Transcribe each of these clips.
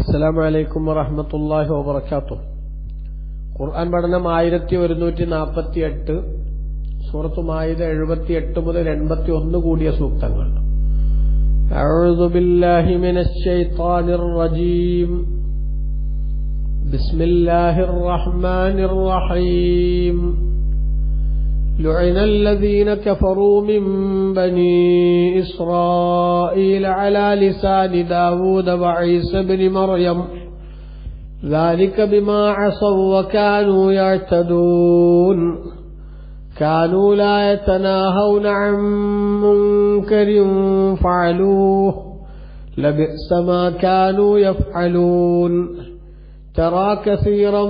അസ്സലാമു അലൈക്കും വറഹമത്തല്ലാഹി വബർക്കാത്തു ഖുർആൻ പഠനം ആയിരത്തി ഒരുന്നൂറ്റി നാൽപ്പത്തി എട്ട് സൂറത്ത് മായിദ എഴുപത്തി എട്ട് മുതൽ എൺപത്തി ഒന്ന് കൂടിയ സൂക്തങ്ങൾ أعوذ بالله من الشيطان الرجيم بسم الله الرحمن الرحيم لعن الذين كفروا من بني إسرائيل على لسان داود وعيسى بن مريم. ذلك بما عصوا وكانوا يعتدون. كانوا لا يتناهون عن منكر فعلوه. لبئس ما كانوا يفعلون. ترى كثيرا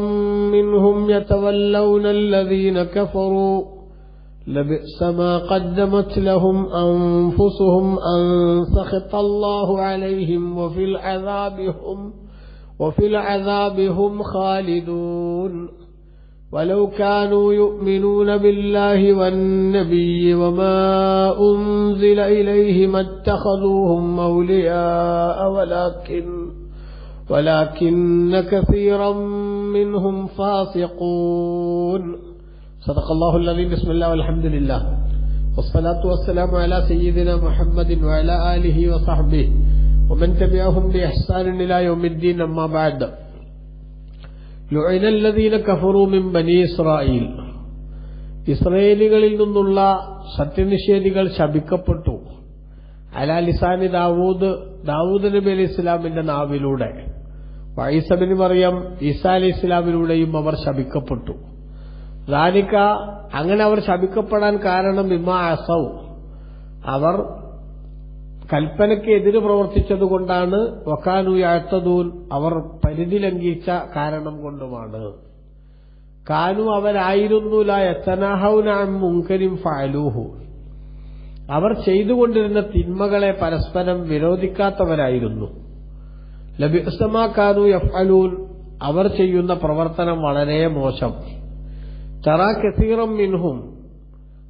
منهم يتولون الذين كفروا. لبئس ما قدمت لهم أنفسهم أن سخط الله عليهم وفي العذاب هم وفي العذاب هم خالدون. ولو كانوا يؤمنون بالله والنبي وما أنزل إليه ما اتخذوهم أولياء ولكن ولكن كثيرا منهم فاسقون. صدق الله الذي بسم الله والحمد لله والصلاة والسلام على سيدنا محمد وعلى آله وصحبه ومن تبعهم بإحسان إلى يوم الدين أما بعد لعن الذين كفروا من بني إسرائيل ഇസ്രയേലികളിൽ നിന്നുള്ള സത്യനിഷേധികൾ ശപിക്കപ്പെട്ടു അലാ ലിസാനി ദാവൂദ് ദാവൂദ് നബി അലി ഇസ്ലാമിന്റെ നാവിലൂടെ വൈസബിന് മറിയം ഈസാ അലി ഇസ്ലാമിലൂടെയും അവർ ശപിക്കപ്പെട്ടു ദാനിക്ക അങ്ങനെ അവർ ശപിക്കപ്പെടാൻ കാരണം ബിമാ അസൗ. അവർ കൽപ്പനയ്ക്ക് എതിര് പ്രവർത്തിച്ചതുകൊണ്ടാണ് വക്കാനു യാഴ്ത്തതൂൻ അവർ പരിധി ലംഘിച്ച കാരണം കൊണ്ടുമാണ്. കാനു അവരായിരുന്നുല എത്തനാഹൗനാം മുങ്കരിം ഫാലൂഹു അവർ ചെയ്തുകൊണ്ടിരുന്ന തിന്മകളെ പരസ്പരം വിരോധിക്കാത്തവരായിരുന്നു. ലബിസ്തമാ കാനു അലൂൽ അവർ ചെയ്യുന്ന പ്രവർത്തനം വളരെ മോശം. തറ കസീറം മിൻഹും.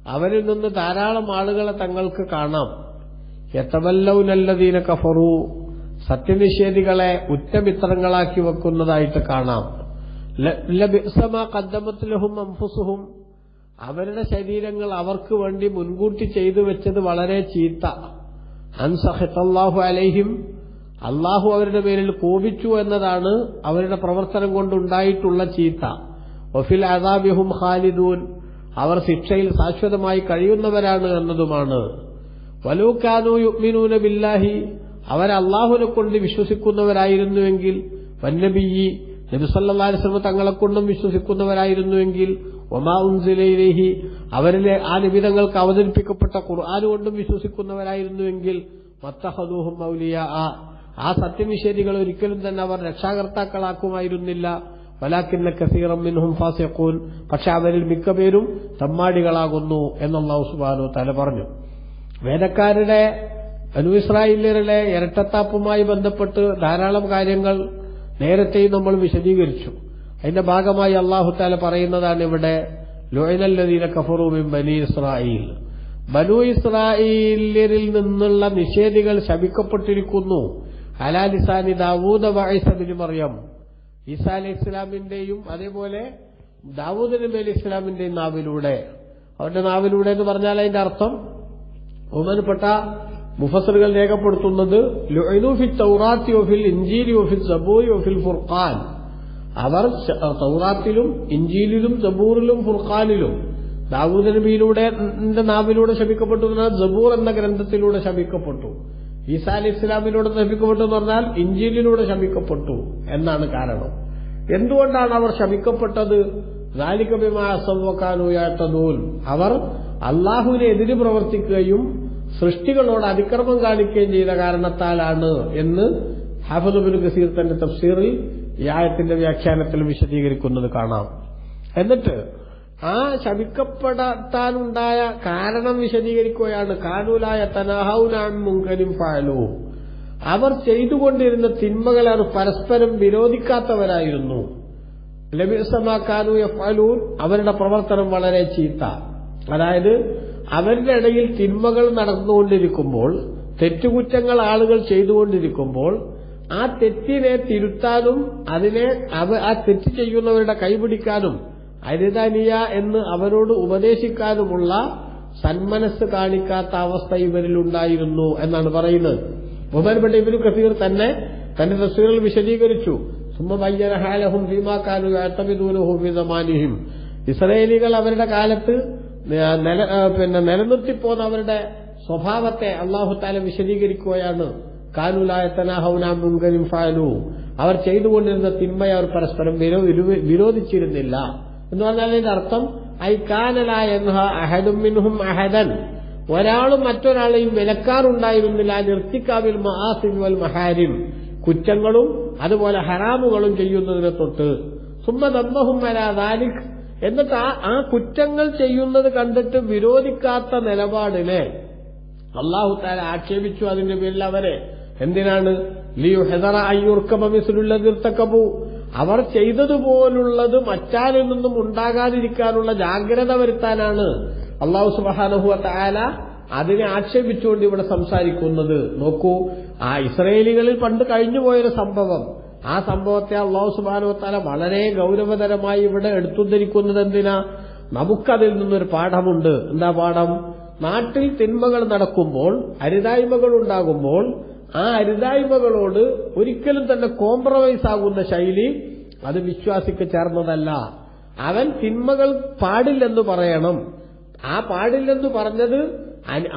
അവരിൽ നിന്ന് ധാരാളം ആളുകളെ തങ്ങൾക്ക് കാണാം. യത്തവല്ലൗനല്ലതീന കഫറു. സത്യനിഷേധികളെ ഉറ്റമിത്രങ്ങളാക്കി വെക്കുന്നതായിട്ട് കാണാം. കദ്ദമത്തിലഹും അംഫുസുഹും. അവരുടെ ശരീരങ്ങൾ അവർക്ക് വേണ്ടി മുൻകൂട്ടി ചെയ്തു വെച്ചത് വളരെ ചീത്ത. അൻസഹിത്തല്ലാഹു അലൈഹിം. അള്ളാഹു അവരുടെ പേരിൽ കോപിച്ചു എന്നതാണ് അവരുടെ പ്രവർത്തനം കൊണ്ടുണ്ടായിട്ടുള്ള ചീത്ത. ഒഫിൽ അദാബിഹും ഖാലിദൂൻ അവർ ശിക്ഷയിൽ ശാശ്വതമായി കഴിയുന്നവരാണ് എന്നതുമാണ്. വലൂക്കാനു യുഗ്മിനൂന ബില്ലാഹി അവർ അള്ളാഹുനെ കൊണ്ട് വിശ്വസിക്കുന്നവരായിരുന്നുവെങ്കിൽ വന്നബിയി നബിസല്ലാസ്ലമ തങ്ങളെ കൊണ്ടും വിശ്വസിക്കുന്നവരായിരുന്നുവെങ്കിൽ ഒമാ ഉൻസിലയിലേഹി അവരിലെ ആ നിബിതങ്ങൾക്ക് അവതരിപ്പിക്കപ്പെട്ട ഖുർആാനുകൊണ്ടും കൊണ്ടും വിശ്വസിക്കുന്നവരായിരുന്നുവെങ്കിൽ മത്തഹദൂഹും മൗലിയ ആ സത്യനിഷേധികൾ ഒരിക്കലും തന്നെ അവർ രക്ഷാകർത്താക്കളാക്കുമായിരുന്നില്ല. വലാക്കിന്ന കസീറം മിൻഹും ഫാസിഖൂൻ. പക്ഷെ അവരിൽ മിക്ക പേരും തമ്മാടികളാകുന്നു എന്നുള്ള സുബാനു തല പറഞ്ഞു. വേദക്കാരുടെ അനുഇസ്രായേലരുടെ ഇരട്ടത്താപ്പുമായി ബന്ധപ്പെട്ട് ധാരാളം കാര്യങ്ങൾ നേരത്തെയും നമ്മൾ വിശദീകരിച്ചു. അതിന്റെ ഭാഗമായി അള്ളാഹു താല പറയുന്നതാണ് ഇവിടെ ലോയനല്ലതീന കഫറൂമിൻ ബനി ഇസ്രായേൽ. ബനു ഇസ്രായേലിൽ നിന്നുള്ള നിഷേധികൾ ശപിക്കപ്പെട്ടിരിക്കുന്നു. അലാലിസാനി ദാവൂദ് വായിസബിന് മറിയം. ഈസാ അലി ഇസ്ലാമിന്റെയും അതേപോലെ ദാവൂദ് നബി അലി ഇസ്ലാമിന്റെയും നാവിലൂടെ. അവരുടെ നാവിലൂടെ എന്ന് പറഞ്ഞാൽ അതിന്റെ അർത്ഥം ബഹുമാനപ്പെട്ട മുഫസറുകൾ രേഖപ്പെടുത്തുന്നത് തൗറാത്തി സബൂരി അവർ തൗറാത്തിലും ഇഞ്ചീലിലും സബൂറിലും ഫുർഖാനിലും ദാവൂദ് നബിയിലൂടെ നാവിലൂടെ ശപിക്കപ്പെട്ടു എന്നാൽ ജബൂർ എന്ന ഗ്രന്ഥത്തിലൂടെ ശപിക്കപ്പെട്ടു. ഈസാ അലി ഇസ്ലാമിലൂടെ ശമിക്കപ്പെട്ടു എന്ന് പറഞ്ഞാൽ ഇഞ്ചീലിലൂടെ ശമിക്കപ്പെട്ടു എന്നാണ് കാരണം. എന്തുകൊണ്ടാണ് അവർ ശപിക്കപ്പെട്ടത് ാനുയാത്തതൂൽ അവർ അള്ളാഹുവിനെ എതിര് പ്രവർത്തിക്കുകയും സൃഷ്ടികളോട് അതിക്രമം കാണിക്കുകയും ചെയ്ത കാരണത്താലാണ് എന്ന് ഹാഫുബിൻ ഗസീർ തന്റെ തഫ്സീറിൽ ഈ ആയത്തിന്റെ വ്യാഖ്യാനത്തിൽ വിശദീകരിക്കുന്നത് കാണാം. എന്നിട്ട് ആ ശപിക്കപ്പെടാനുണ്ടായ കാരണം വിശദീകരിക്കുകയാണ്. കാനൂലായ തനാഹൌനാൻ മുങ്കനും ഫാലു. അവർ ചെയ്തുകൊണ്ടിരുന്ന തിന്മകളെ അവർ പരസ്പരം വിരോധിക്കാത്തവരായിരുന്നു. ലബിസമാക്കാനു എഫലൂൻ അവരുടെ പ്രവർത്തനം വളരെ ചീത്ത. അതായത് അവരുടെ ഇടയിൽ തിന്മകൾ നടന്നുകൊണ്ടിരിക്കുമ്പോൾ തെറ്റുകുറ്റങ്ങൾ ആളുകൾ ചെയ്തുകൊണ്ടിരിക്കുമ്പോൾ ആ തെറ്റിനെ തിരുത്താനും അതിനെ ആ തെറ്റ് ചെയ്യുന്നവരുടെ കൈപിടിക്കാനും അരുതനിയ എന്ന് അവരോട് ഉപദേശിക്കാനുമുള്ള സന്മനസ് കാണിക്കാത്ത അവസ്ഥ ഇവരിലുണ്ടായിരുന്നു എന്നാണ് പറയുന്നത്. ബഹുമാനപ്പെട്ട ഇബിനു കസീർ തന്നെ തന്റെ തസ്വീറിൽ വിശദീകരിച്ചു. സുമ്മഹാലഹും ഭീമാക്കാനു അത്തമിദൂനഹും വിതമാനിഹിം ഇസ്രയേലികൾ അവരുടെ കാലത്ത് പിന്നെ നിലനിർത്തിപ്പോന്ന അവരുടെ സ്വഭാവത്തെ അള്ളാഹു താല വിശദീകരിക്കുകയാണ്. കാനുലായത്തനാഹൗനാമുങ്കരും ഫാലു അവർ ചെയ്തുകൊണ്ടിരുന്ന തിന്മയെ അവർ പരസ്പരം വിരോ- വിരോ- വിരോധിച്ചിരുന്നില്ല. എന്ന് പറഞ്ഞാൽ അതിന്റെ അർത്ഥം ഐ കാനലായ അഹദും മിൻഹും അഹദൻ. ഒരാളും മറ്റൊരാളെയും വിലക്കാറുണ്ടായിരുന്നില്ല. നിർത്തിക്കാവിൽ മഹാസിൻവൽ മഹാരിം. കുറ്റങ്ങളും അതുപോലെ ഹറാമുകളും ചെയ്യുന്നതിനെ തൊട്ട്. സുമ്മതമ്മഹും ദമ്മഹും വരാദാലിഖ് എന്നിട്ട് ആ ആ കുറ്റങ്ങൾ ചെയ്യുന്നത് കണ്ടിട്ട് വിരോധിക്കാത്ത നിലപാടിനെ അള്ളാഹു താര ആക്ഷേപിച്ചു അതിന്റെ പേരിൽ അവരെ. എന്തിനാണ്? ലിയു ഹെദറ അയ്യൂർക്കമിസിലുള്ള നിർത്തക്കബു അവർ ചെയ്തതുപോലുള്ളത് മറ്റാരിൽ നിന്നും ഉണ്ടാകാതിരിക്കാനുള്ള ജാഗ്രത വരുത്താനാണ് അള്ളാഹു സുബാനഹുവ താല അതിനെ ആക്ഷേപിച്ചുകൊണ്ട് ഇവിടെ സംസാരിക്കുന്നത്. നോക്കൂ ആ ഇസ്രയേലികളിൽ പണ്ട് കഴിഞ്ഞുപോയൊരു സംഭവം. ആ സംഭവത്തെ അള്ളാഹു സുബാനു താല വളരെ ഗൗരവതരമായി ഇവിടെ എടുത്തുദ്ധരിക്കുന്നത് എന്തിനാ? നമുക്കതിൽ നിന്നൊരു പാഠമുണ്ട്. എന്താ പാഠം? നാട്ടിൽ തിന്മകൾ നടക്കുമ്പോൾ അരുതായ്മകൾ ഉണ്ടാകുമ്പോൾ ആ അരുതായ്മകളോട് ഒരിക്കലും തന്നെ കോംപ്രമൈസ് ആകുന്ന ശൈലി അത് വിശ്വാസിക്ക് ചേർന്നതല്ല. അവൻ തിന്മകൾ പാടില്ലെന്ന് പറയണം. ആ പാടില്ലെന്ന് പറഞ്ഞത്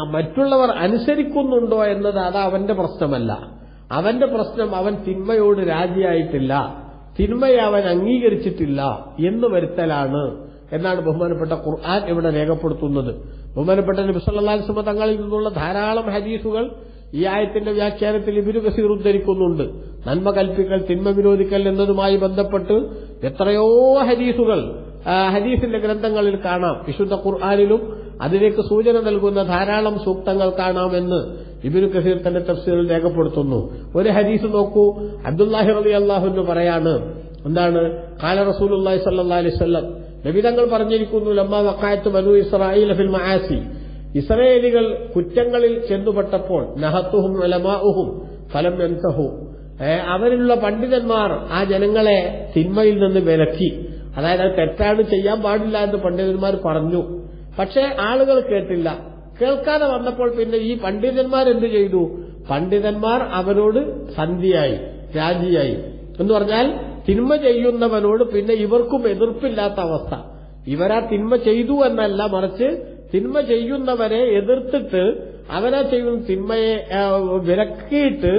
മറ്റുള്ളവർ അനുസരിക്കുന്നുണ്ടോ എന്നത് അത് അവന്റെ പ്രശ്നമല്ല. അവന്റെ പ്രശ്നം അവൻ തിന്മയോട് രാജിയായിട്ടില്ല. തിന്മയെ അവൻ അംഗീകരിച്ചിട്ടില്ല എന്ന് വരുത്തലാണ്. എന്നാണ് ബഹുമാനപ്പെട്ട ഖുർആൻ ഇവിടെ രേഖപ്പെടുത്തുന്നത്. ബഹുമാനപ്പെട്ട നബിസല്ലാസ്മ തങ്ങളിൽ നിന്നുള്ള ധാരാളം ഹദീസുകൾ ഈ ആയത്തിന്റെ വ്യാഖ്യാനത്തിൽ ഇബിനു കസീർ ഉദ്ധരിക്കുന്നുണ്ട്. നന്മ കൽപ്പിക്കൽ തിന്മ വിരോധിക്കൽ എന്നതുമായി ബന്ധപ്പെട്ട് എത്രയോ ഹദീസുകൾ ഹദീസിന്റെ ഗ്രന്ഥങ്ങളിൽ കാണാം. വിശുദ്ധ ഖുർആാനിലും അതിലേക്ക് സൂചന നൽകുന്ന ധാരാളം സൂക്തങ്ങൾ കാണാമെന്ന് ഇബിനു കസീർ തന്റെ തഫ്സീറിൽ രേഖപ്പെടുത്തുന്നു. ഒരു ഹദീസ് നോക്കൂ. അബ്ദുല്ലാഹി അള്ളാഹു അള്ളാഹുന്ന് പറയാണ് എന്താണ്? കാല റസൂൽ അലൈഹി വസല്ലം. നബിതങ്ങൾ പറഞ്ഞിരിക്കുന്നു ലമ്മ വക്കായത്ത് മനു ഇസ്രായേൽ ഫിൽ മആസി. ഇസ്രായേലികൾ കുറ്റങ്ങളിൽ ചെന്നുപെട്ടപ്പോൾ നഹത്തുഹും ഉലമാഉഹും ഫലം എന്തഹു? അവരിലുള്ള പണ്ഡിതന്മാർ ആ ജനങ്ങളെ തിന്മയിൽ നിന്ന് വിലക്കി. അതായത് അത് തെറ്റാണ് ചെയ്യാൻ പാടില്ല എന്ന് പണ്ഡിതന്മാർ പറഞ്ഞു. പക്ഷേ ആളുകൾ കേട്ടില്ല. കേൾക്കാതെ വന്നപ്പോൾ പിന്നെ ഈ പണ്ഡിതന്മാർ എന്ത് ചെയ്തു? പണ്ഡിതന്മാർ അവരോട് സന്ധിയായി രാജിയായി. എന്ന് പറഞ്ഞാൽ തിന്മ ചെയ്യുന്നവനോട് പിന്നെ ഇവർക്കും എതിർപ്പില്ലാത്ത അവസ്ഥ. ഇവരാ തിന്മ ചെയ്തു എന്നല്ല മറിച്ച് തിന്മ ചെയ്യുന്നവരെ എതിർത്തിട്ട് അവനെ ചെയ്യുന്ന തിന്മയെ വിലക്കിയിട്ട്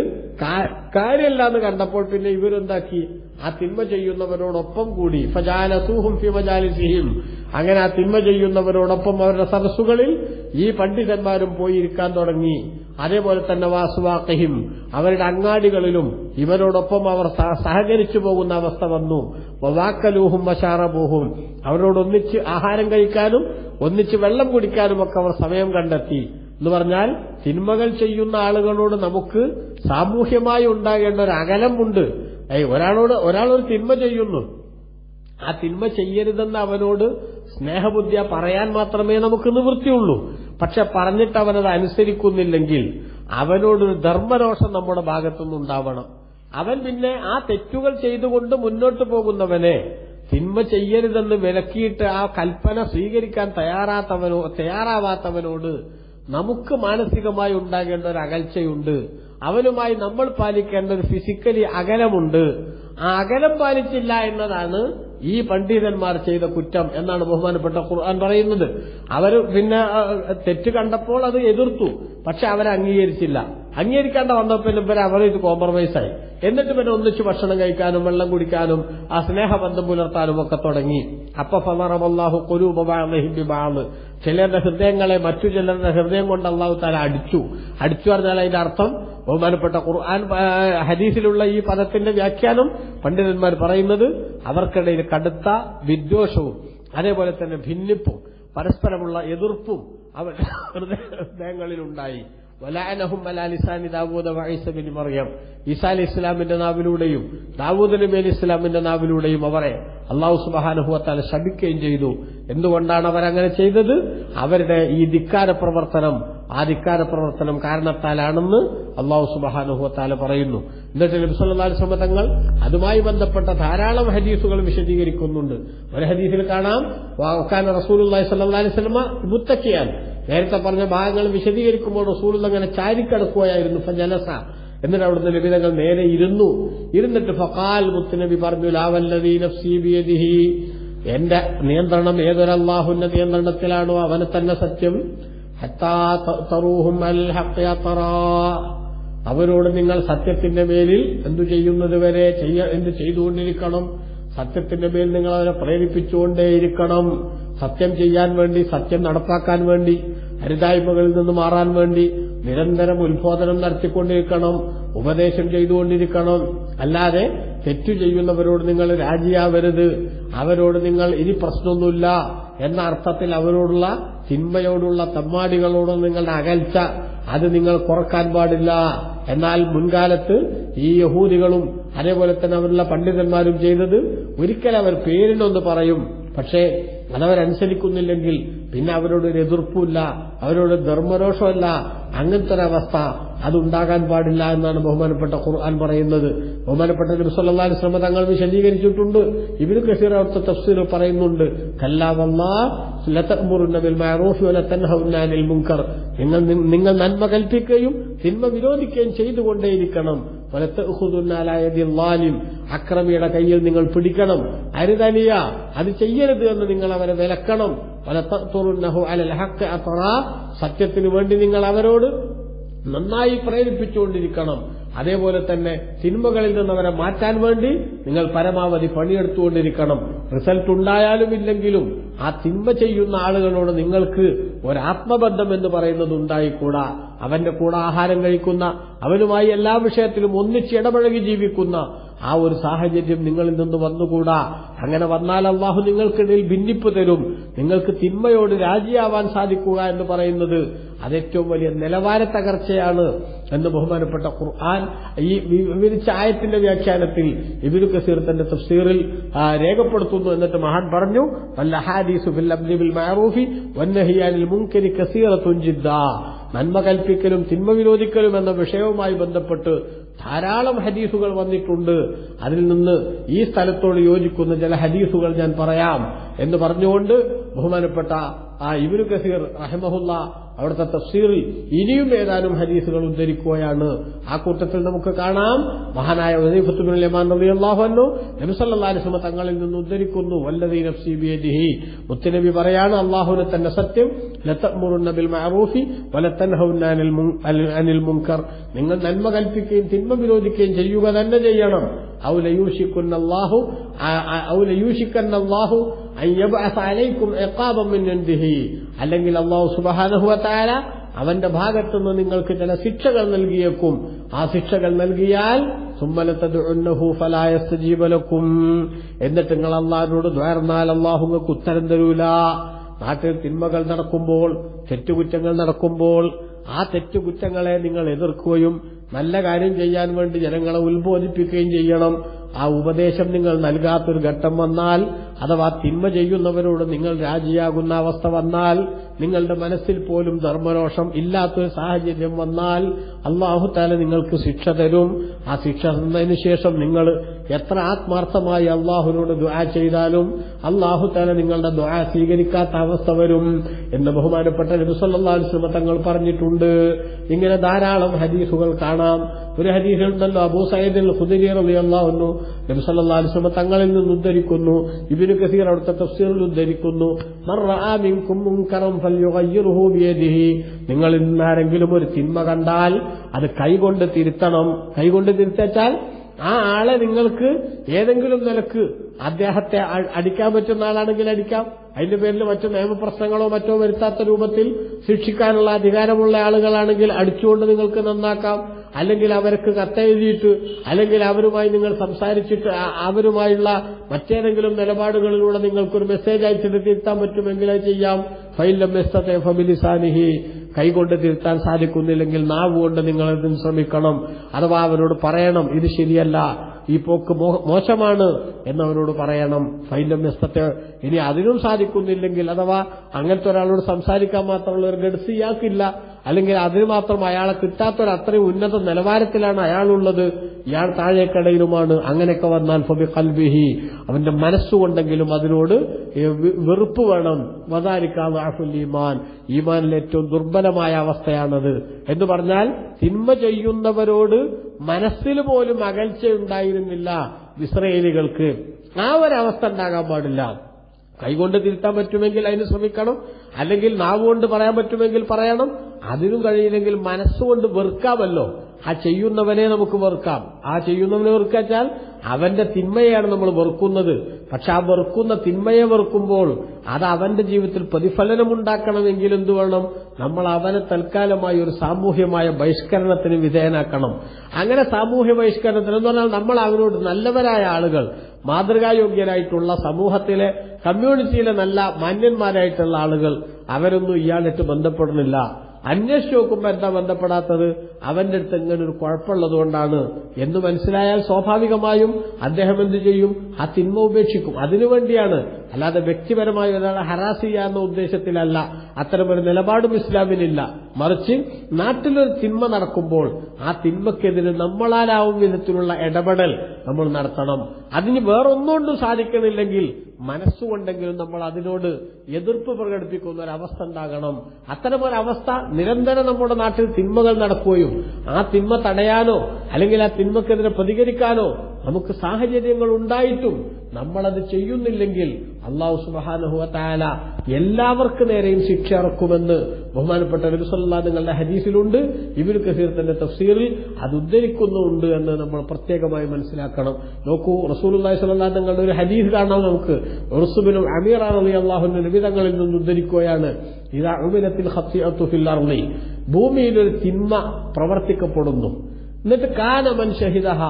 കാര്യമില്ല എന്ന് കണ്ടപ്പോൾ പിന്നെ ഇവരെന്താക്കി? ആ തിന്മ ചെയ്യുന്നവരോടൊപ്പം കൂടി ഫജാലസൂഹും ഫിമജാലിസിഹിം അങ്ങനെ ആ തിന്മ ചെയ്യുന്നവരോടൊപ്പം അവരുടെ സദസ്സുകളിൽ ഈ പണ്ഡിതന്മാരും പോയി ഇരിക്കാൻ തുടങ്ങി. അതേപോലെ തന്നെ വാസുവാക്കഹിം അവരുടെ അങ്ങാടികളിലും ഇവരോടൊപ്പം അവർ സഹകരിച്ചു പോകുന്ന അവസ്ഥ വന്നു. വാക്കലൂഹും വശാറബൂഹും അവരോടൊന്നിച്ച് ആഹാരം കഴിക്കാനും ഒന്നിച്ച് വെള്ളം കുടിക്കാനും ഒക്കെ അവർ സമയം കണ്ടെത്തി. എന്ന് പറഞ്ഞാൽ തിന്മകൾ ചെയ്യുന്ന ആളുകളോട് നമുക്ക് സാമൂഹ്യമായി ഉണ്ടാകേണ്ട ഒരു അകലമുണ്ട്. ഏയ് ഒരാളോട് ഒരാളൊരു തിന്മ ചെയ്യുന്നു. ആ തിന്മ ചെയ്യരുതെന്ന് അവനോട് സ്നേഹബുദ്ധിയ പറയാൻ മാത്രമേ നമുക്ക് നിവൃത്തിയുള്ളൂ. പക്ഷെ പറഞ്ഞിട്ട് അവനത് അനുസരിക്കുന്നില്ലെങ്കിൽ അവനോടൊരു ധർമ്മരോഷം നമ്മുടെ ഭാഗത്തുനിന്ന് ഉണ്ടാവണം. അവൻ പിന്നെ ആ തെറ്റുകൾ ചെയ്തുകൊണ്ട് മുന്നോട്ട് പോകുന്നവനെ തിന്മ ചെയ്യരുതെന്ന് വിലക്കിയിട്ട് ആ കൽപ്പന സ്വീകരിക്കാൻ തയ്യാറാത്തവനോ തയ്യാറാവാത്തവനോട് നമുക്ക് മാനസികമായി ഉണ്ടാകേണ്ട ഒരു അകൽച്ചയുണ്ട്. അവനുമായി നമ്മൾ പാലിക്കേണ്ട ഒരു ഫിസിക്കലി അകലമുണ്ട്. ആ അകലം പാലിച്ചില്ല എന്നതാണ് ഈ പണ്ഡിതന്മാർ ചെയ്ത കുറ്റം എന്നാണ് ബഹുമാനപ്പെട്ട ഖുർആൻ പറയുന്നത്. അവർ പിന്നെ തെറ്റ് കണ്ടപ്പോൾ അത് എതിർത്തു. പക്ഷെ അവരെ അംഗീകരിച്ചില്ല. അംഗീകരിക്കാണ്ട് വന്നപ്പോൾ ഇവരെ അവർ ഇത് കോംപ്രമൈസ് ആയി. എന്നിട്ട് പിന്നെ ഒന്നിച്ച് ഭക്ഷണം കഴിക്കാനും വെള്ളം കുടിക്കാനും ആ സ്നേഹബന്ധം പുലർത്താനും ഒക്കെ തുടങ്ങി. അപ്പൊ ഫമറമല്ലാഹു കൊലൂബാഹിബിബാന്ന് ചിലരുടെ ഹൃദയങ്ങളെ മറ്റു ചിലരുടെ ഹൃദയം കൊണ്ട് അള്ളാഹു താല അടിച്ചു. അടിച്ചു പറഞ്ഞാൽ അതിന്റെ അർത്ഥം ബഹുമാനപ്പെട്ട ഖുർആൻ ഹദീസിലുള്ള ഈ പദത്തിന്റെ വ്യാഖ്യാനം പണ്ഡിതന്മാർ പറയുന്നത് അവർക്കിടയിൽ കടുത്ത വിദ്വേഷവും അതേപോലെ തന്നെ ഭിന്നിപ്പും പരസ്പരമുള്ള എതിർപ്പും അവരുടെ ഹൃദയങ്ങളിലുണ്ടായി. വലാനഹും അലാ ദാവൂദ് ദാവൂദ വഈസ ബിൻ മറിയം. അലി ഇസ്ലാമിന്റെ നാവിലൂടെയും ദാവൂദ് നബി അലി ഇസ്ലാമിന്റെ നാവിലൂടെയും അവരെ അള്ളാഹു സുബാനുഹുവത്താൽ ശപിക്കുകയും ചെയ്തു. എന്തുകൊണ്ടാണ് അവരങ്ങനെ ചെയ്തത്? അവരുടെ ഈ ധിക്കാര പ്രവർത്തനം ആ ധിക്കാര പ്രവർത്തനം കാരണത്താലാണെന്ന് അള്ളാഹു സുബാനുഹുവത്താല പറയുന്നു. എന്നിട്ട് നബിസ്വല്ലാ തങ്ങൾ അതുമായി ബന്ധപ്പെട്ട ധാരാളം ഹദീസുകൾ വിശദീകരിക്കുന്നുണ്ട്. ഒരു ഹദീസിൽ കാണാം വാക്കാൻ റസൂലി സല്ലാ അലിസ്ലമ മുത്തക്കിയാൻ. നേരത്തെ പറഞ്ഞ ഭാഗങ്ങൾ വിശദീകരിക്കുമ്പോൾ റസൂൽ അങ്ങനെ ചാരിക്കടക്കുകയായിരുന്നു ഫജലസ. എന്നിട്ട് അവിടുന്ന് ലഭിതങ്ങൾ നേരെ ഇരുന്നു. ഇരുന്നിട്ട് ഫക്കാൽ മുത്തുനബി പറഞ്ഞു എന്റെ നിയന്ത്രണം ഏതൊരല്ലാഹുവിന്റെ നിയന്ത്രണത്തിലാണോ അവനെ തന്നെ സത്യം? ഹത്താ തറൂഹും അൽ ഹഖ് അവരോട് നിങ്ങൾ സത്യത്തിന്റെ മേലിൽ എന്തു ചെയ്യുന്നത് വരെ എന്ത് ചെയ്തുകൊണ്ടിരിക്കണം. സത്യത്തിന്റെ മേൽ നിങ്ങൾ അവരെ പ്രേരിപ്പിച്ചുകൊണ്ടേയിരിക്കണം. സത്യം ചെയ്യാൻ വേണ്ടി സത്യം നടപ്പാക്കാൻ വേണ്ടി ഹരിതായ്മകളിൽ നിന്ന് മാറാൻ വേണ്ടി നിരന്തരം ഉത്ബോധനം നടത്തിക്കൊണ്ടിരിക്കണം ഉപദേശം ചെയ്തുകൊണ്ടിരിക്കണം. അല്ലാതെ തെറ്റു ചെയ്യുന്നവരോട് നിങ്ങൾ രാജിയാവരുത്. അവരോട് നിങ്ങൾ ഇനി പ്രശ്നമൊന്നുമില്ല എന്ന അർത്ഥത്തിൽ അവരോടുള്ള തിന്മയോടുള്ള തമ്മാടികളോട് നിങ്ങളുടെ അകൽച്ച അത് നിങ്ങൾ കുറയ്ക്കാൻ പാടില്ല. എന്നാൽ മുൻകാലത്ത് ഈ യഹൂദികളും അതേപോലെ തന്നെ അവരുള്ള പണ്ഡിതന്മാരും ചെയ്തത് ഒരിക്കലും അവർ പേരിനൊന്ന് പറയും. പക്ഷേ അതവരനുസരിക്കുന്നില്ലെങ്കിൽ പിന്നെ അവരോട് ഒരു എതിർപ്പില്ല അവരോട് ധർമ്മരോഷമല്ല. അങ്ങനത്തെ ഒരവസ്ഥ അതുണ്ടാകാൻ പാടില്ല എന്നാണ് ബഹുമാനപ്പെട്ട ഖുർആൻ പറയുന്നത്. ബഹുമാനപ്പെട്ട നബിസ്വല്ലാ ശ്രമ തങ്ങൾ വിശദീകരിച്ചിട്ടുണ്ട്. ഇവർ കസീർ അവിടുത്തെ തഫ്സീർ പറയുന്നുണ്ട് നിങ്ങൾ നിങ്ങൾ നന്മ കൽപ്പിക്കുകയും തിന്മ വിരോധിക്കുകയും ചെയ്തുകൊണ്ടേയിരിക്കണം. വലത്തുഹുദുന്നാലായതിം അക്രമിയുടെ കയ്യിൽ നിങ്ങൾ പിടിക്കണം. അരുതനിയ അത് ചെയ്യരുത് എന്ന് നിങ്ങൾ അവരെ വിലക്കണം. വലത്തുറുന്നഹു അലൽ ഹക്ക് അത്ര സത്യത്തിനു വേണ്ടി നിങ്ങൾ അവരോട് നന്നായി പ്രേരിപ്പിച്ചുകൊണ്ടിരിക്കണം. അതേപോലെ തന്നെ സിനിമകളിൽ നിന്ന് അവരെ മാറ്റാൻ വേണ്ടി നിങ്ങൾ പരമാവധി പണിയെടുത്തുകൊണ്ടിരിക്കണം. റിസൾട്ട് ഉണ്ടായാലും ഇല്ലെങ്കിലും ആ തിന്മ ചെയ്യുന്ന ആളുകളോട് നിങ്ങൾക്ക് ഒരാത്മബന്ധം എന്ന് പറയുന്നത് ഉണ്ടായിക്കൂടാ. അവന്റെ കൂടെ ആഹാരം കഴിക്കുന്ന അവനുമായി എല്ലാ വിഷയത്തിലും ഒന്നിച്ച് ഇടപഴകി ജീവിക്കുന്ന ആ ഒരു സാഹചര്യം നിങ്ങളിൽ നിന്ന് വന്നുകൂടാ. അങ്ങനെ വന്നാൽ അള്ളാഹു നിങ്ങൾക്കിടയിൽ ഭിന്നിപ്പ് തരും. നിങ്ങൾക്ക് തിന്മയോട് രാജിയാവാൻ സാധിക്കുക എന്ന് പറയുന്നത് അതേറ്റവും വലിയ നിലവാര തകർച്ചയാണ് എന്ന് ബഹുമാനപ്പെട്ട ഖുർആൻ ഈ വിവരിച്ച ആയത്തിന്റെ വ്യാഖ്യാനത്തിൽ ഇബിനു കസീർ തന്റെ തഫ്സീറിൽ രേഖപ്പെടുത്തുന്നു എന്നിട്ട് മഹാൻ പറഞ്ഞു നന്മ കൽപ്പിക്കലും തിന്മ വിരോധിക്കലും എന്ന വിഷയവുമായി ബന്ധപ്പെട്ട് ധാരാളം ഹദീസുകൾ വന്നിട്ടുണ്ട്. അതിൽ നിന്ന് ഈ സ്ഥലത്തോട് യോജിക്കുന്ന ചില ഹദീസുകൾ ഞാൻ പറയാം എന്ന് പറഞ്ഞുകൊണ്ട് ബഹുമാനപ്പെട്ട ആ ഇബിനു കസീർ റഹമഹുല്ല അവിടുത്തെ തഫ്സീറിൽ ഇനിയും ഏതാനും ഹദീസുകൾ ഉദ്ധരിക്കുകയാണ്. ആ കൂട്ടത്തിൽ നമുക്ക് കാണാം. മഹാനായ റളിയല്ലാഹു നബിസല്ലാസ്മ തങ്ങളിൽ നിന്ന് ഉദ്ധരിക്കുന്നു. മുത്തനബി പറയാണ് അള്ളാഹുവിനെ തന്നെ സത്യം ലതഅ്മുറുന്ന ബിൽ മഅറൂഫി വലതൻഹൗന അനിൽ മുൻ- അനിൽ- അനിൽ മുൻകർ. നിങ്ങൾ നന്മ കൽപ്പിക്കുകയും തിന്മ വിരോധിക്കുകയും ചെയ്യുക തന്നെ ചെയ്യണം. ഔ അള്ളാഹു അല്ലാഹു ആ- അല്ലെങ്കിൽ അള്ളാഹു സുബ്ഹാനഹു വ തആല അവന്റെ ഭാഗത്തുനിന്ന് നിങ്ങൾക്ക് ചില ശിക്ഷകൾ നൽകിയേക്കും. ആ ശിക്ഷകൾ നൽകിയാൽ സുമ്മലത്തതുന്നഹു ഫലായസ്തജീബലക്കും എന്നിട്ട് നിങ്ങൾ അള്ളാഹിനോട് ദ്വാർന്നാൽ അള്ളാഹുങ്ങൾക്ക് ഉത്തരം തരൂല. നാട്ടിൽ തിന്മകൾ നടക്കുമ്പോൾ തെറ്റുകുറ്റങ്ങൾ നടക്കുമ്പോൾ ആ തെറ്റുകുറ്റങ്ങളെ നിങ്ങൾ എതിർക്കുകയും നല്ല കാര്യം ചെയ്യാൻ വേണ്ടി ജനങ്ങളെ ഉത്ബോധിപ്പിക്കുകയും ചെയ്യണം. ആ ഉപദേശം നിങ്ങൾ നൽകാത്തൊരു ഘട്ടം വന്നാൽ അഥവാ തിന്മ ചെയ്യുന്നവരോട് നിങ്ങൾ രാജിയാകുന്ന അവസ്ഥ വന്നാൽ നിങ്ങളുടെ മനസ്സിൽ പോലും ധർമ്മരോഷം ഇല്ലാത്തൊരു സാഹചര്യം വന്നാൽ അള്ളാഹു താല നിങ്ങൾക്ക് ശിക്ഷ തരും. ആ ശിക്ഷ തന്നതിന് ശേഷം നിങ്ങൾ എത്ര ആത്മാർത്ഥമായി അള്ളാഹുവിനോട് ദുആ ചെയ്താലും അള്ളാഹു താല നിങ്ങളുടെ ദ്വാ സ്വീകരിക്കാത്ത അവസ്ഥ വരും എന്ന് ബഹുമാനപ്പെട്ട നബിസല്ലാസ്ലമ തങ്ങൾ പറഞ്ഞിട്ടുണ്ട്. ഇങ്ങനെ ധാരാളം ഹദീസുകൾ കാണാം. ഒരു ഹദീസുണ്ടല്ലോ അബൂ സൈദിൽ ഖുദരി റളിയല്ലാഹു അലൈഹി അലിസ്ലമ തങ്ങളിൽ നിന്ന് ഉദ്ധരിക്കുന്നു. ഇബ്നു കസീർ അവിടുത്തെ തഫ്സീറിൽ ഉദ്ധരിക്കുന്നു. മൻ ഫൽയുഗയ്യിറുഹു ഇന്നാരെങ്കിലും ഒരു തിന്മ കണ്ടാൽ അത് കൈകൊണ്ട് തിരുത്തണം. കൈകൊണ്ട് തിരുത്തച്ചാൽ ആ ആളെ നിങ്ങൾക്ക് ഏതെങ്കിലും നിലയ്ക്ക് അദ്ദേഹത്തെ അടിക്കാൻ പറ്റുന്ന ആളാണെങ്കിൽ അടിക്കാം. അതിന്റെ പേരിൽ മറ്റു നിയമപ്രശ്നങ്ങളോ മറ്റോ വരുത്താത്ത രൂപത്തിൽ ശിക്ഷിക്കാനുള്ള അധികാരമുള്ള ആളുകളാണെങ്കിൽ അടിച്ചുകൊണ്ട് നിങ്ങൾക്ക് നന്നാക്കാം. അല്ലെങ്കിൽ അവർക്ക് കത്തെഴുതിയിട്ട് അല്ലെങ്കിൽ അവരുമായി നിങ്ങൾ സംസാരിച്ചിട്ട് അവരുമായുള്ള മറ്റേതെങ്കിലും നിലപാടുകളിലൂടെ നിങ്ങൾക്കൊരു മെസ്സേജ് അയച്ചിട്ട് തിരുത്താൻ പറ്റുമെങ്കിലേ ചെയ്യാം. ഫൈലം ഫബിലിസാനിഹി. കൈകൊണ്ട് തിരുത്താൻ സാധിക്കുന്നില്ലെങ്കിൽ നാവ് കൊണ്ട് നിങ്ങൾ ഇതിന് ശ്രമിക്കണം. അഥവാ അവരോട് പറയണം ഇത് ശരിയല്ല ഈ പോക്ക് മോശമാണ് എന്നവരോട് പറയണം. ഫൈലം എസ്തത്തെ ഇനി അതിനും സാധിക്കുന്നില്ലെങ്കിൽ അഥവാ അങ്ങനത്തെ ഒരാളോട് സംസാരിക്കാൻ മാത്രമുള്ള ഒരു ഗഡ്സ് ഇയാൾക്കില്ല. അല്ലെങ്കിൽ അതിന് മാത്രം അയാളെ കിട്ടാത്തൊരു അത്രയും ഉന്നത നിലവാരത്തിലാണ് അയാളുള്ളത്. ഇയാൾ താഴേക്കടയിലുമാണ്. അങ്ങനെയൊക്കെ വന്നാൽ ഫബി കൽബിഹി അവന്റെ മനസ്സുകൊണ്ടെങ്കിലും അതിനോട് വെറുപ്പ് വേണം. വദാരിക്കാവ് അഹുൽ ഈമാൻ. ഈമാനിലെ ഏറ്റവും ദുർബലമായ അവസ്ഥയാണത്. എന്ന് പറഞ്ഞാൽ തിന്മ ചെയ്യുന്നവരോട് മനസ്സിൽ പോലും അകൽച്ചയുണ്ടായിരുന്നില്ല ഇസ്രയേലികൾക്ക്. ആ ഒരവസ്ഥ ഉണ്ടാകാൻ പാടില്ല. കൈകൊണ്ട് തിരുത്താൻ പറ്റുമെങ്കിൽ അതിന് ശ്രമിക്കണം. അല്ലെങ്കിൽ നാവുകൊണ്ട് പറയാൻ പറ്റുമെങ്കിൽ പറയണം. അതിനും കഴിയില്ലെങ്കിൽ മനസ്സുകൊണ്ട് വെറുക്കാമല്ലോ. ആ ചെയ്യുന്നവനെ നമുക്ക് വെറുക്കാം. ആ ചെയ്യുന്നവനെ വെറുക്കാച്ചാൽ അവന്റെ തിന്മയാണ് നമ്മൾ വെറുക്കുന്നത്. പക്ഷെ ആ വെറുക്കുന്ന തിന്മയെ വെറുക്കുമ്പോൾ അത് അവന്റെ ജീവിതത്തിൽ പ്രതിഫലനമുണ്ടാക്കണമെങ്കിൽ എന്തു വേണം? നമ്മൾ അവനെ തൽക്കാലമായി ഒരു സാമൂഹ്യമായ ബഹിഷ്കരണത്തിന് വിധേയനാക്കണം. അങ്ങനെ സാമൂഹ്യ ബഹിഷ്കരണത്തിന് എന്ന് പറഞ്ഞാൽ നമ്മൾ അവനോട് നല്ലവരായ ആളുകൾ മാതൃകായോഗ്യരായിട്ടുള്ള സമൂഹത്തിലെ കമ്മ്യൂണിറ്റിയിലെ നല്ല മാന്യന്മാരായിട്ടുള്ള ആളുകൾ അവരൊന്നും ഇയാളിട്ട് ബന്ധപ്പെടുന്നില്ല. അന്വേഷിച്ച് നോക്കുമ്പോൾ എന്താ ബന്ധപ്പെടാത്തത്? അവന്റെ അടുത്ത് ഇങ്ങനെ ഒരു കുഴപ്പമുള്ളത് കൊണ്ടാണ് എന്ന് മനസ്സിലായാൽ സ്വാഭാവികമായും അദ്ദേഹം എന്ത് ചെയ്യും? ആ തിന്മ ഉപേക്ഷിക്കും. അതിനുവേണ്ടിയാണ് അല്ലാതെ വ്യക്തിപരമായി ഒരാളെ ഹറാസ് ചെയ്യാവുന്ന ഉദ്ദേശത്തിലല്ല. അത്തരമൊരു നിലപാടും ഇസ്ലാമിനില്ല. മറിച്ച് നാട്ടിലൊരു തിന്മ നടക്കുമ്പോൾ ആ തിന്മക്കെതിരെ നമ്മളാലാവും വിധത്തിലുള്ള ഇടപെടൽ നമ്മൾ നടത്തണം. അതിന് വേറൊന്നുകൊണ്ടും സാധിക്കുന്നില്ലെങ്കിൽ മനസ്സുകൊണ്ടെങ്കിലും നമ്മൾ അതിനോട് എതിർപ്പ് പ്രകടിപ്പിക്കുന്ന ഒരു അവസ്ഥ ഉണ്ടാകണം. അത്തരമൊരവസ്ഥ നിരന്തരം നമ്മുടെ നാട്ടിൽ തിന്മകൾ നടക്കുകയും ആ തിന്മ തടയാനോ അല്ലെങ്കിൽ ആ തിന്മക്കെതിരെ പ്രതികരിക്കാനോ നമുക്ക് സാഹചര്യങ്ങൾ ഉണ്ടായിട്ടും നമ്മളത് ചെയ്യുന്നില്ലെങ്കിൽ അള്ളാഹു സുബാനുഹുവത്തായാല എല്ലാവർക്കും നേരെയും ശിക്ഷ ഇറക്കുമെന്ന് ബഹുമാനപ്പെട്ട നബിസല്ലാ നിങ്ങളുടെ ഹദീസിലുണ്ട്. ഇബിൻ കസീർ തന്റെ തഫ്സീറിൽ അത് ഉദ്ധരിക്കുന്നുണ്ട് എന്ന് നമ്മൾ പ്രത്യേകമായി മനസ്സിലാക്കണം. നോക്കൂ റസൂലുല്ലാഹി സ്വല്ലാ നിങ്ങളുടെ ഒരു ഹദീസ് കാണാം നമുക്ക്. റസുബിനും അമീർ അലി അള്ളാഹുവിന്റെ നിബിതങ്ങളിൽ നിന്ന് ഉദ്ധരിക്കുകയാണ്. ഇതാ ഉമിനത്തിൽ ഹത്തിഅത്തുഫില്ലി ഭൂമിയിൽ ഒരു തിന്മ പ്രവർത്തിക്കപ്പെടുന്നു. എന്നിട്ട് കാനമൻ ഷഹിദഹ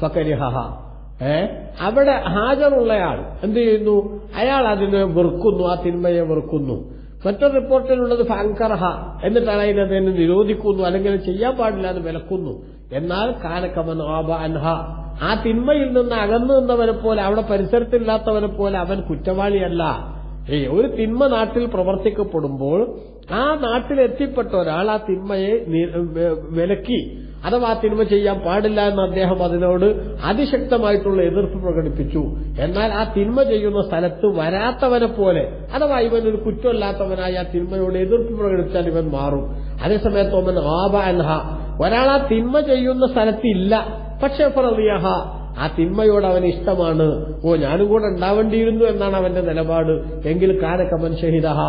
ഫകരിഹഹ. ഏ? അവിടെ ഹാജറുള്ളയാൾ എന്ത് ചെയ്യുന്നു? അയാൾ അതിനെ വെറുക്കുന്നു ആ തിന്മയെ വെറുക്കുന്നു. മറ്റൊരു റിപ്പോർട്ടിലുള്ളത് ഫാങ്കർഹ എന്നിട്ടാണ് അതിനെ നിരോധിക്കുന്നു അല്ലെങ്കിൽ ചെയ്യാൻ പാടില്ല അത് വിലക്കുന്നു. എന്നാൽ കാനക്കമൻ ആബ അൻഹ. ആ തിന്മയിൽ നിന്ന് അകന്നു നിന്നവനെ പോലെ അവിടെ പരിസരത്തില്ലാത്തവനെ പോലെ അവൻ കുറ്റവാളിയല്ല. ഏ ഒരു തിന്മ നാട്ടിൽ പ്രവർത്തിക്കപ്പെടുമ്പോൾ ആ നാട്ടിൽ എത്തിപ്പെട്ട ഒരാൾ ആ തിന്മയെ വിലക്കി. അഥവാ തിന്മ ചെയ്യാൻ പാടില്ല എന്ന് അദ്ദേഹം അതിനോട് അതിശക്തമായിട്ടുള്ള എതിർപ്പ് പ്രകടിപ്പിച്ചു. എന്നാൽ ആ തിന്മ ചെയ്യുന്ന സ്ഥലത്ത് വരാത്തവനെ പോലെ അഥവാ ഇവൻ ഒരു കുറ്റമല്ലാത്തവനായ ആ തിന്മയോട് എതിർപ്പ് പ്രകടിപ്പിച്ചാൽ ഇവൻ മാറും. അതേസമയത്ത് ഒമൻ ആബ അൻഹ. ഒരാൾ ആ തിന്മ ചെയ്യുന്ന സ്ഥലത്തില്ല പക്ഷെ ഫറദിയഹ ആ തിന്മയോട് അവന് ഇഷ്ടമാണ്. ഓ ഞാനും കൂടെ ഉണ്ടാവേണ്ടിയിരുന്നു എന്നാണ് അവന്റെ നിലപാട്. എങ്കിൽ കാരക്കമൻ ഷഹിദഹ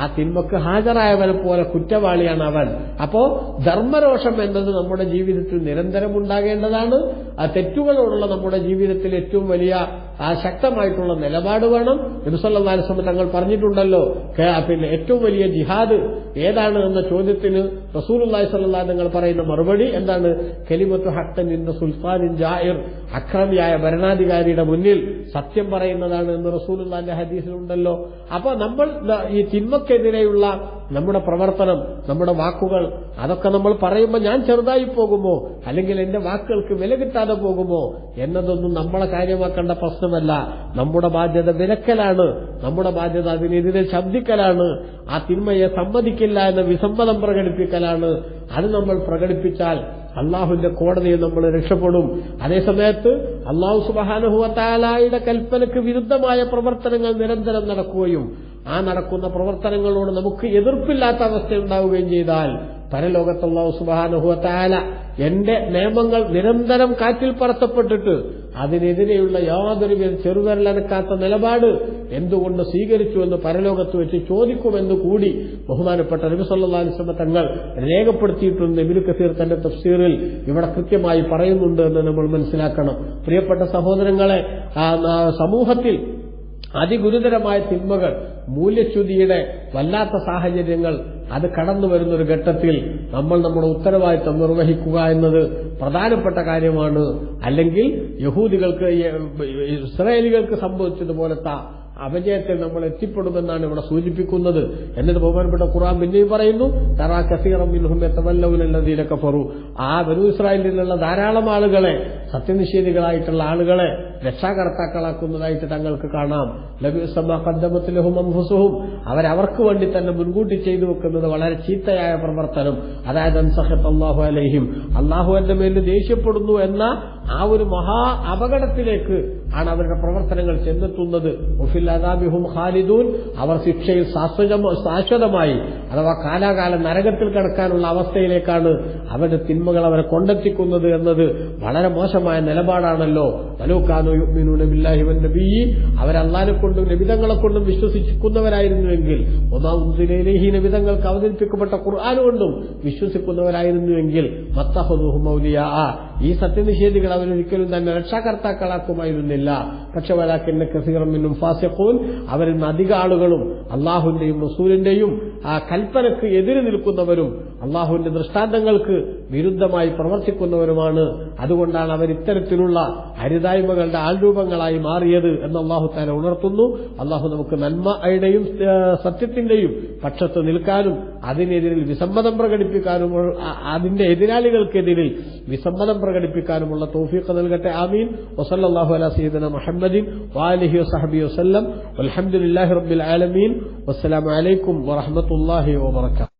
ആ തിന്മക്ക് ഹാജരായവനെ പോലെ കുറ്റവാളിയാണ് അവൻ. അപ്പോ ധർമ്മരോഷം എന്നത് നമ്മുടെ ജീവിതത്തിൽ നിരന്തരം ഉണ്ടാകേണ്ടതാണ്. ആ തെറ്റുകളോടുള്ള നമ്മുടെ ജീവിതത്തിൽ ഏറ്റവും വലിയ ആ ശക്തമായിട്ടുള്ള നിലപാട് വേണം. നബിസല്ലാസ്ലം തങ്ങൾ പറഞ്ഞിട്ടുണ്ടല്ലോ. പിന്നെ ഏറ്റവും വലിയ ജിഹാദ് ഏതാണ് എന്ന ചോദ്യത്തിന് റസൂലുല്ലാഹി സ്വല്ലാ തങ്ങൾ പറയുന്ന മറുപടി എന്താണ്? കലിമത്തു ഹക്കൻ ഇന്ന സുൽത്താനിൻ ജാഹിർ. അക്രമിയായ ഭരണാധികാരിയുടെ മുന്നിൽ സത്യം പറയുന്നതാണ് എന്ന് റസൂലുള്ളാന്റെ ഹദീസിലുണ്ടല്ലോ. അപ്പൊ നമ്മൾ ഈ തിന്മക്കെതിരെയുള്ള നമ്മുടെ പ്രവർത്തനം നമ്മുടെ വാക്കുകൾ അതൊക്കെ നമ്മൾ പറയുമ്പോൾ ഞാൻ ചെറുതായി പോകുമോ? അല്ലെങ്കിൽ എന്റെ വാക്കുകൾക്ക് വില കിട്ടാതെ പോകുമോ? എന്നതൊന്നും നമ്മളെ കാര്യമാക്കേണ്ട പ്രശ്നമല്ല. നമ്മുടെ ബാധ്യത വിലക്കലാണ്. നമ്മുടെ ബാധ്യത അതിനെതിരെ ശബ്ദിക്കലാണ്. ആ തിന്മയെ സമ്മതിക്കില്ല എന്ന വിസമ്മതം പ്രകടിപ്പിക്കലാണ്. അത് നമ്മൾ പ്രകടിപ്പിച്ചാൽ അള്ളാഹുവിന്റെ കോടതിയിൽ നമ്മൾ രക്ഷപ്പെടും. അതേസമയത്ത് അള്ളാഹു സുബാനുഹുവത്താലായുടെ കൽപ്പനയ്ക്ക് വിരുദ്ധമായ പ്രവർത്തനങ്ങൾ നിരന്തരം നടക്കുകയും ആ നടക്കുന്ന പ്രവർത്തനങ്ങളോട് നമുക്ക് എതിർപ്പില്ലാത്ത അവസ്ഥ ഉണ്ടാവുകയും ചെയ്താൽ പരലോകത്ത് സുബാനുഹുവത്തായാല എന്റെ നിയമങ്ങൾ നിരന്തരം കാറ്റിൽ പറത്തപ്പെട്ടിട്ട് അതിനെതിരെയുള്ള യാതൊരു ചെറുവിരലനക്കാത്ത നിലപാട് എന്തുകൊണ്ട് സ്വീകരിച്ചു എന്ന് പരലോകത്ത് വെച്ച് ചോദിക്കുമെന്ന് കൂടി ബഹുമാനപ്പെട്ട നബിസല്ലാസ്ലമ തങ്ങൾ രേഖപ്പെടുത്തിയിട്ടുണ്ട്. ഇബിനു കസീർ തന്റെ തഫ്സീറിൽ ഇവിടെ കൃത്യമായി പറയുന്നുണ്ട് എന്ന് നമ്മൾ മനസ്സിലാക്കണം. പ്രിയപ്പെട്ട സഹോദരങ്ങളെ സമൂഹത്തിൽ അതിഗുരുതരമായ തിന്മകൾ മൂല്യച്യുതിയുടെ വല്ലാത്ത സാഹചര്യങ്ങൾ അത് കടന്നു വരുന്ന ഒരു ഘട്ടത്തിൽ നമ്മൾ നമ്മുടെ ഉത്തരവാദിത്തം നിർവഹിക്കുക എന്നത് പ്രധാനപ്പെട്ട കാര്യമാണ്. അല്ലെങ്കിൽ യഹൂദികൾക്ക് ഇസ്രായേലികൾക്ക് സംഭവിച്ചതുപോലത്തെ അപജയത്തിൽ നമ്മൾ എത്തിപ്പെടുമെന്നാണ് ഇവിടെ സൂചിപ്പിക്കുന്നത്. എന്നിട്ട് ബഹുമാനപ്പെട്ട ഖുറാൻ പിന്നെയും പറയുന്നു തറാ കസീറം പറു ആ വരൂ ഇസ്രായേലിലുള്ള ധാരാളം ആളുകളെ സത്യനിഷേധികളായിട്ടുള്ള ആളുകളെ രക്ഷാകർത്താക്കളാക്കുന്നതായിട്ട് തങ്ങൾക്ക് കാണാം. ലഘുസമഖദ്ദമത്തിലഹും അംഫുസുഹും. അവരവർക്ക് വേണ്ടി തന്നെ മുൻകൂട്ടി ചെയ്തു വെക്കുന്നത് വളരെ ചീത്തയായ പ്രവർത്തനം. അതായത് അൻസഹത്ത് അള്ളാഹു അലഹിം. അള്ളാഹു എന്റെ മേലിൽ ദേഷ്യപ്പെടുന്നു എന്ന ആ ഒരു മഹാ അപകടത്തിലേക്ക് ആണ് അവരുടെ പ്രവർത്തനങ്ങൾ ചെന്നെത്തുന്നത്. അദാബിഹും ഖാലിദൂൻ. അവർ ശിക്ഷയിൽ ശാശ്വതമായി അഥവാ കാലാകാലം നരകത്തിൽ കിടക്കാനുള്ള അവസ്ഥയിലേക്കാണ് അവരുടെ തിന്മകൾ അവരെ കൊണ്ടെത്തിക്കുന്നത് എന്നത് വളരെ മോശമായ നിലപാടാണല്ലോ. ബില്ലാഹി വൻ നബിയ്യി അവരല്ലാനെ കൊണ്ടും നബിതങ്ങളെ കൊണ്ടും വിശ്വസിക്കുന്നവരായിരുന്നുവെങ്കിൽ ഒന്നാമതിലേഹി നബിതങ്ങൾക്ക് അവതരിപ്പിക്കപ്പെട്ട ഖുർആാനുകൊണ്ടും കൊണ്ടും വിശ്വസിക്കുന്നവരായിരുന്നുവെങ്കിൽ മത്തഹുദുഹും ഔലിയാ. ഈ സത്യനിഷേധികൾ അവരൊരിക്കലും തന്നെ രക്ഷാകർത്താക്കളാക്കുമായിരുന്നില്ല. പക്ഷെ വലാക്കിന്റെ കസീറമിനും ഫാസിഖൂൻ അവരിൽ അധിക ആളുകളും അള്ളാഹുന്റെയും റസൂലിന്റെയും ആ കൽപ്പനക്ക് എതിര് നിൽക്കുന്നവരും അള്ളാഹുവിന്റെ ദൃഷ്ടാന്തങ്ങൾക്ക് വിരുദ്ധമായി പ്രവർത്തിക്കുന്നവരുമാണ്. അതുകൊണ്ടാണ് അവർ ഇത്തരത്തിലുള്ള അരുതായ്മകളുടെ ആൾരൂപങ്ങളായി മാറിയത് എന്ന് അള്ളാഹു താല ഉണർത്തുന്നു. അള്ളാഹു നമുക്ക് നന്മയുടെയും സത്യത്തിന്റെയും പക്ഷത്ത് നിൽക്കാനും അതിനെതിരിൽ വിസമ്മതം പ്രകടിപ്പിക്കാനും അതിന്റെ എതിരാളികൾക്കെതിരിൽ വിസമ്മതം പ്രകടിപ്പിക്കാനുമുള്ള തോഫീഖ് നൽകട്ടെ. ആമീൻ. വസല്ലാഹു അല സീദന മുഹമ്മദിൻ വാലിഹി വസഹബി വസ്ലം അലഹമുല്ലാഹി റബ്ബിൽ ആലമീൻ. വസ്സലാമലൈക്കും വറഹമത്തുല്ലാഹി വബർക്കാത്തു